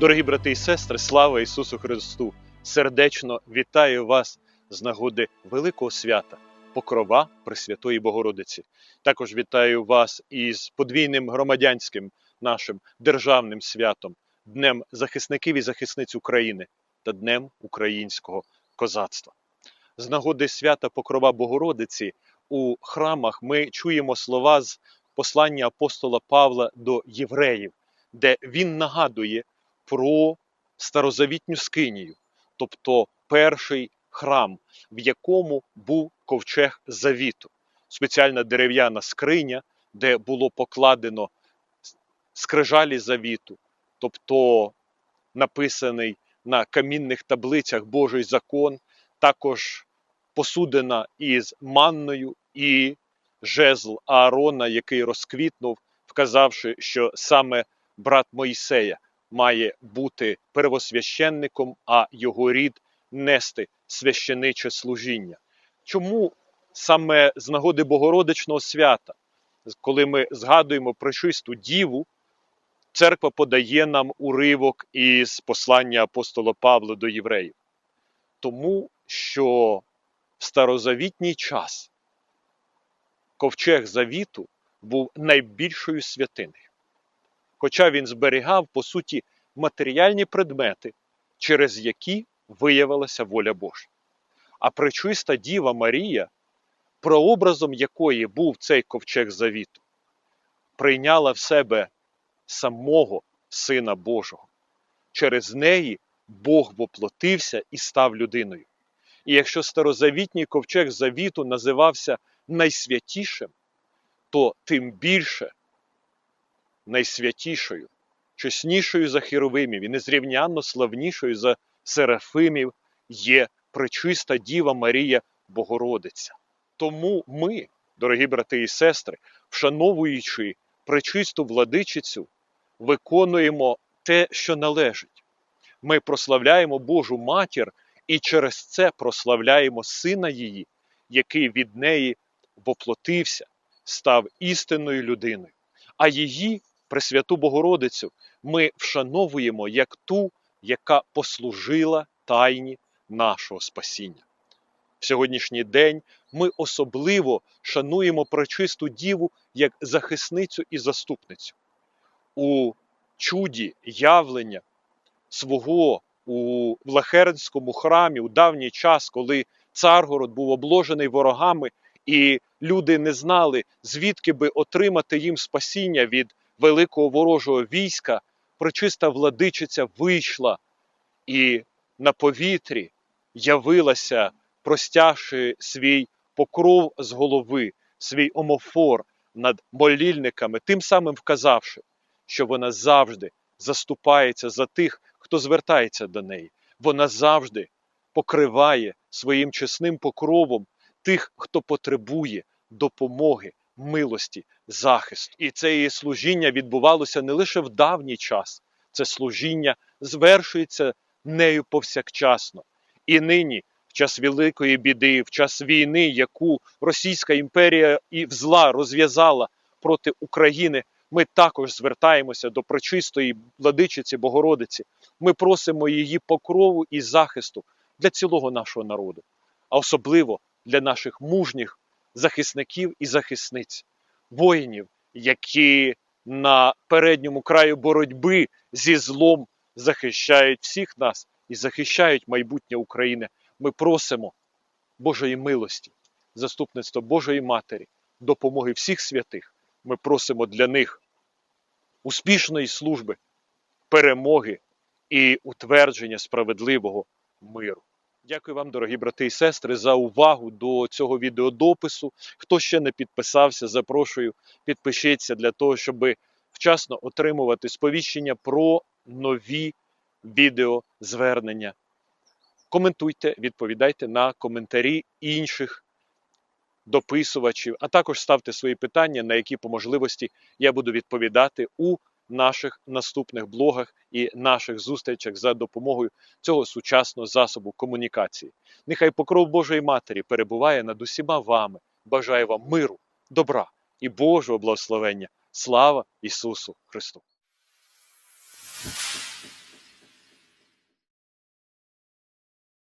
Дорогі брати і сестри, слава Ісусу Христу! Сердечно вітаю вас з нагоди великого свята Покрова Пресвятої Богородиці. Також вітаю вас із подвійним громадянським нашим державним святом, Днем захисників і захисниць України та Днем українського козацтва. З нагоди свята Покрова Богородиці у храмах ми чуємо слова з послання апостола Павла до євреїв, де він нагадує про старозавітню скинію, тобто перший храм, в якому був ковчег завіту, спеціальна дерев'яна скриня, де було покладено скрижалі завіту, тобто написаний на камінних таблицях Божий закон, також посудина із манною і жезл Аарона, який розквітнув, вказавши, що саме брат Моїсея має бути первосвященником, а його рід нести священиче служіння. Чому саме з нагоди Богородичного свята, коли ми згадуємо про чисту діву, церква подає нам уривок із послання апостола Павла до євреїв? Тому що в старозавітній час ковчег завіту був найбільшою святиною. Хоча він зберігав, по суті, матеріальні предмети, через які виявилася воля Божа. А пречиста Діва Марія, прообразом якої був цей ковчег завіту, прийняла в себе самого Сина Божого. Через неї Бог воплотився і став людиною. І якщо старозавітній ковчег завіту називався найсвятішим, то тим більше найсвятішою, чеснішою за херовимів і незрівнянно славнішою за серафимів є пречиста Діва Марія Богородиця. Тому ми, дорогі брати і сестри, вшановуючи пречисту владичицю, виконуємо те, що належить. Ми прославляємо Божу матір і через це прославляємо Сина її, який від неї воплотився, став істинною людиною. А її, Пресвяту Богородицю, ми вшановуємо як ту, яка послужила тайні нашого спасіння. В сьогоднішній день ми особливо шануємо пречисту Діву як захисницю і заступницю. У чуді явлення свого у Влахернському храмі у давній час, коли Царгород був обложений ворогами, і люди не знали, звідки би отримати їм спасіння від великого ворожого війська, пречиста владичиця вийшла і на повітрі явилася, простягши свій покров з голови, свій омофор над молільниками, тим самим вказавши, що вона завжди заступається за тих, хто звертається до неї. Вона завжди покриває своїм чесним покровом тих, хто потребує допомоги, милості, захисту. І це її служіння відбувалося не лише в давній час, це служіння звершується нею повсякчасно. І нині, в час великої біди, в час війни, яку Російська імперія і зла розв'язала проти України, ми також звертаємося до прочистої владичиці Богородиці. Ми просимо її покрову і захисту для цілого нашого народу, а особливо для наших мужніх захисників і захисниць, воїнів, які на передньому краю боротьби зі злом захищають всіх нас і захищають майбутнє України. Ми просимо Божої милості, заступництва Божої Матері, допомоги всіх святих. Ми просимо для них успішної служби, перемоги і утвердження справедливого миру. Дякую вам, дорогі брати і сестри, за увагу до цього відеодопису. Хто ще не підписався, запрошую, підпишіться для того, щоб вчасно отримувати сповіщення про нові відеозвернення. Коментуйте, відповідайте на коментарі інших дописувачів, а також ставте свої питання, на які по можливості я буду відповідати у наших наступних блогах і наших зустрічах за допомогою цього сучасного засобу комунікації. Нехай покров Божої Матері перебуває над усіма вами. Бажаю вам миру, добра і Божого благословення. Слава Ісусу Христу!